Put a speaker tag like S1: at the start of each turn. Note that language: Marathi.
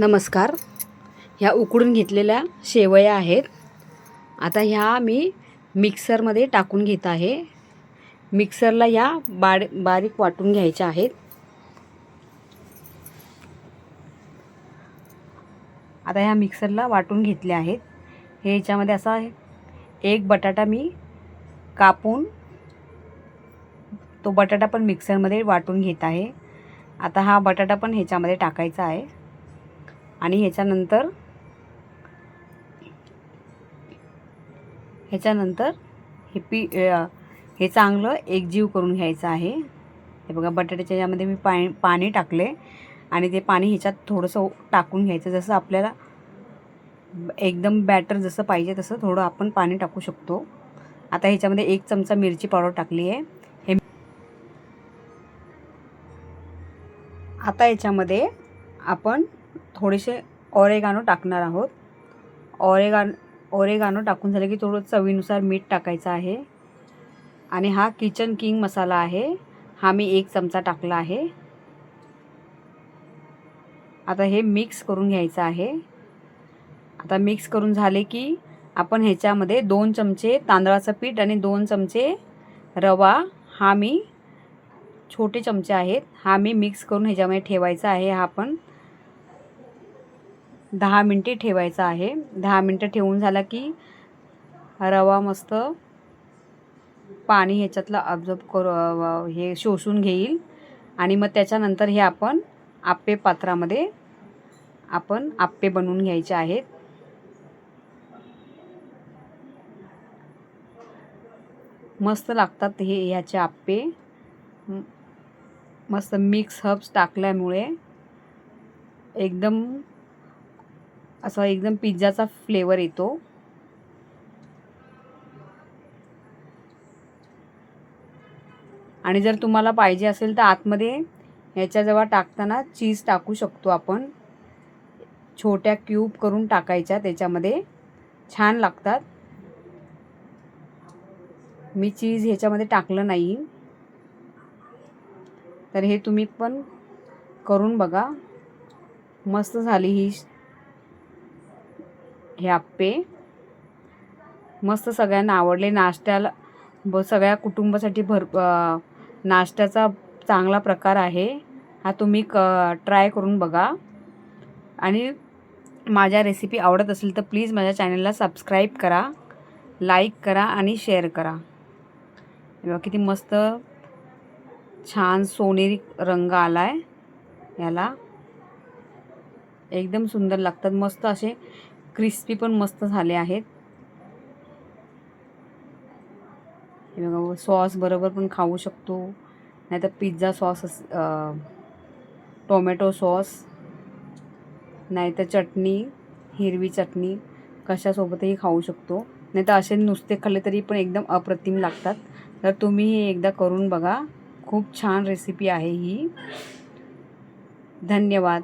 S1: नमस्कार. ह्या उकडून घेतलेल्या शेवया आहेत. आता ह्या मी मिक्सरमध्ये टाकून घेत आहे. मिक्सरला ह्या बाड बारीक वाटून घ्यायच्या आहेत. आता ह्या मिक्सरला वाटून घेतल्या आहेत. हे ह्याच्यामध्ये असा एक बटाटा मी कापून तो बटाटा पण मिक्सरमध्ये वाटून घेत आहे. आता हा बटाटा पण ह्याच्यामध्ये टाकायचा आहे. आणि ह्याच्यानंतर ह्याच्यानंतर हे पी हे चांगलं एकजीव करून घ्यायचं आहे. हे बघा बटाट्याच्या यामध्ये मी पाणी पाणी टाकले आणि ते पाणी ह्याच्यात थोडंसं टाकून घ्यायचं. जसं आपल्याला एकदम बॅटर जसं पाहिजे तसं थोडं आपण पाणी टाकू शकतो. आता ह्याच्यामध्ये एक चमचा मिरची पावडर टाकली आहे. हे आता याच्यामध्ये आपण थोडेसे ऑरेगानो टाकणार आहोत. ऑरेगान ऑरेगानो टाकून झालं की थोडं चवीनुसार मीठ टाकायचं आहे. आणि हा किचन किंग मसाला आहे. हा मी एक चमचा टाकला आहे. आता हे मिक्स करून घ्यायचं आहे. आता मिक्स करून झाले की आपण ह्याच्यामध्ये दोन चमचे तांदळाचं पीठ आणि दोन चमचे रवा हा मी छोटे चमचे आहेत. हा मी मिक्स करून ह्याच्यामध्ये ठेवायचा आहे. हा पण दहा मिनटे ठेवायचा आहे. दहा मिनटं ठेवून झाला की रवा मस्त पाणी ह्याच्यातलं ऑब्झर्व करू हे शोषून घेईल. आणि मग त्याच्यानंतर हे आपण आप्पे पात्रामध्ये आपण आप्पे बनवून घ्यायचे आहेत. मस्त लागतात हे ह्याचे आप्पे. मस्त मिक्स हब्स टाकल्यामुळे एकदम असा एकदम पिझ्झाचा फ्लेवर येतो. आणि जर तुम्हाला पाहिजे असेल तर आतमध्ये ह्याच्याजवळ टाकताना चीज टाकू शकतो आपण. छोट्या क्यूब करून टाकायच्या त्याच्यामध्ये छान लागतात. मी चीज ह्याच्यामध्ये टाकलं नाही. तर हे तुम्ही पण करून बघा. मस्त झाली ही हे आप्पे. मस्त सगळ्यांना आवडले. नाश्त्याला ब सगळ्या कुटुंबासाठी भर नाश्त्याचा चांगला प्रकार आहे. हा तुम्ही क ट्राय करून बघा. आणि माझ्या रेसिपी आवडत असेल तर प्लीज माझ्या चॅनलला सबस्क्राईब करा लाईक करा आणि शेअर करा. किती मस्त छान सोनेरी रंग आला आहे याला. एकदम सुंदर लागतात. मस्त असे क्रिस्पी पण मस्त झाले आहेत. हे बघा सॉस बरोबर पण खाऊ शकतो. नाही तर पिझ्झा सॉस अस टोमॅटो सॉस नाहीतर चटणी हिरवी चटणी कशासोबतही खाऊ शकतो. नाही तर असे नुसते खाल्ले तरी पण एकदम अप्रतिम लागतात. तर तुम्ही हे एकदा करून बघा. खूप छान रेसिपी आहे ही. धन्यवाद.